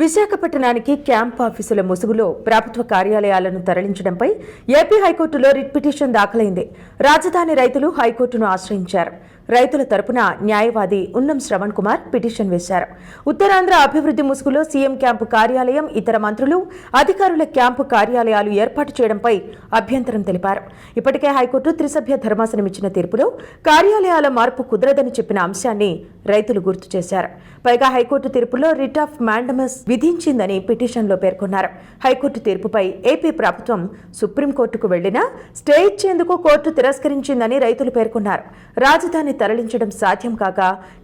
విశాఖపట్నానికి క్యాంప్ ఆఫీసుల ముసుగులో ప్రభుత్వ కార్యాలయాలను తరలించడంపై ఏపీ హైకోర్టులో రిట్ పిటిషన్ దాఖలైంది. రాజధాని రైతులు హైకోర్టును ఆశ్రయించారు. రైతుల తరపున న్యాయవాది ఉన్నం శ్రవణ్ కుమార్ పిటిషన్ వేశారు. ఉత్తరాంధ్ర అభివృద్ధి ముసుగులో సీఎం క్యాంపు కార్యాలయం ఇతర మంత్రులు అధికారుల క్యాంపు కార్యాలయాలు ఏర్పాటు చేయడంపై అభ్యంతరం తెలిపారు. ఇప్పటికే హైకోర్టు త్రిసభ్య ధర్మాసనం ఇచ్చిన తీర్పులో కార్యాలయాల మార్పు కుదరదని చెప్పిన అంశాన్ని రైతులు గుర్తు చేశారు. పైగా హైకోర్టు తీర్పులో రిట్ ఆఫ్ మ్యాండమస్ విధించిందని పిటిషన్లో పేర్కొన్నారు. హైకోర్టు తీర్పుపై ఏపీ ప్రభుత్వం సుప్రీంకోర్టుకు వెళ్ళినా స్టే ఇచ్చేందుకు కోర్టు తిరస్కరించిందని రైతులు పేర్కొన్నారు. రాజధాని తరలించడం సాధ్యం కాక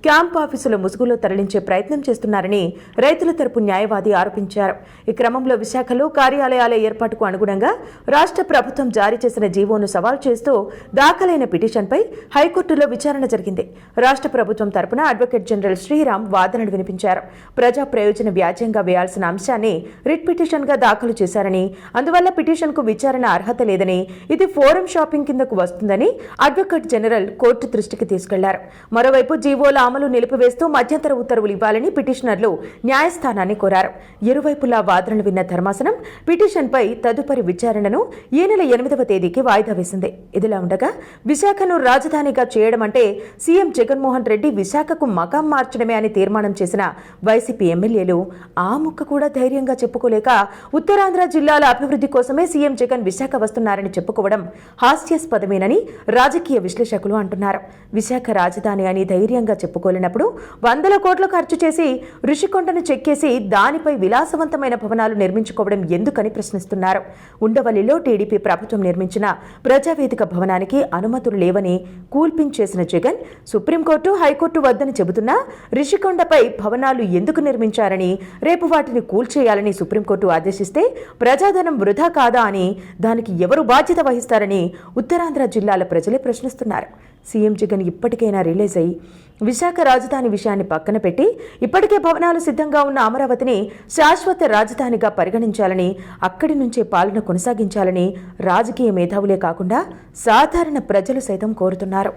క్యాంప్ ఆఫీసుల ముసుగులో తరలించే ప్రయత్నం చేస్తున్నారని రైతుల తరపు న్యాయవాది ఆరోపించారు. ఈ క్రమంలో విశాఖలో కార్యాలయాల ఏర్పాటుకు అనుగుణంగా రాష్ట్ర ప్రభుత్వం జారీ చేసిన జీవోను సవాల్ చేస్తూ దాఖలైన పిటిషన్పై హైకోర్టులో విచారణ జరిగింది. రాష్ట్ర ప్రభుత్వం తరపున అడ్వకేట్ జనరల్ శ్రీరామ్ వాదనలు వినిపించారు. ప్రజా ప్రయోజన వ్యాజ్యంగా వేయాల్సిన అంశాన్ని రిట్ పిటిషన్గా దాఖలు చేశారని అందువల్ల పిటిషన్కు విచారణ అర్హత లేదని ఇది ఫోరం షాపింగ్ కిందకు వస్తుందని అడ్వకేట్ జనరల్ కోర్టు దృష్టికి తీసుకెళ్ళారు. మరోవైపు జీవోల అమలు నిలిపివేస్తూ మధ్యంతర ఉత్తర్వులు ఇవ్వాలని పిటిషనర్లు న్యాయస్థానాన్ని కోరారు. ఇరువైపులా వాదనలు విన్న ధర్మాసనం పిటిషన్పై తదుపరి విచారణను ఈ నెల ఎనిమిదవ తేదీకి వాయిదా వేసింది. ఇదిలా ఉండగా విశాఖను రాజధానిగా చేయడం అంటే సీఎం జగన్మోహన్ రెడ్డి విశాఖకు మకాం మార్చడమే అని తీర్మానం చేసిన వైసీపీ ఎమ్మెల్యేలు ఆ ముక్క కూడా ధైర్యంగా చెప్పుకోలేక ఉత్తరాంధ్ర జిల్లాల అభివృద్ధి కోసమే సీఎం జగన్ విశాఖ వస్తున్నారని చెప్పుకోవడం హాస్యాస్పదమేనని రాజకీయ విశ్లేషకులు అంటున్నారు. విశాఖ రాజధాని అని ధైర్యంగా చెప్పుకోలేనప్పుడు వందల కోట్లు ఖర్చు చేసి ఋషికొండను చెక్కేసి దానిపై విలాసవంతమైన భవనాలు నిర్మించుకోవడం ఎందుకని ప్రశ్నిస్తున్నారు. ఉండవల్లిలో టీడీపీ ప్రభుత్వం నిర్మించిన ప్రజావేదిక భవనానికి అనుమతులు లేవని కూల్పించేసిన జగన్ సుప్రీంకోర్టు హైకోర్టు వద్దని చెబుతున్నా రిషికొండపై భవనాలు ఎందుకు నిర్మించారని రేపు వాటిని కూల్చేయాలని సుప్రీంకోర్టు ఆదేశిస్తే ప్రజాధనం వృధా కాదా అని దానికి ఎవరు బాధ్యత వహిస్తారని ఉత్తరాంధ్ర జిల్లాల ప్రజలే ప్రశ్నిస్తున్నారు. సీఎం జగన్ ఇప్పటికైనా రిలీజ్ అయి విశాఖ రాజధాని విషయాన్ని పక్కన పెట్టి ఇప్పటికే భవనాలు సిద్ధంగా ఉన్న అమరావతిని శాశ్వత రాజధానిగా పరిగణించాలని అక్కడి నుంచే పాలన కొనసాగించాలని రాజకీయ మేధావులే కాకుండా సాధారణ ప్రజలు సైతం కోరుతున్నారు.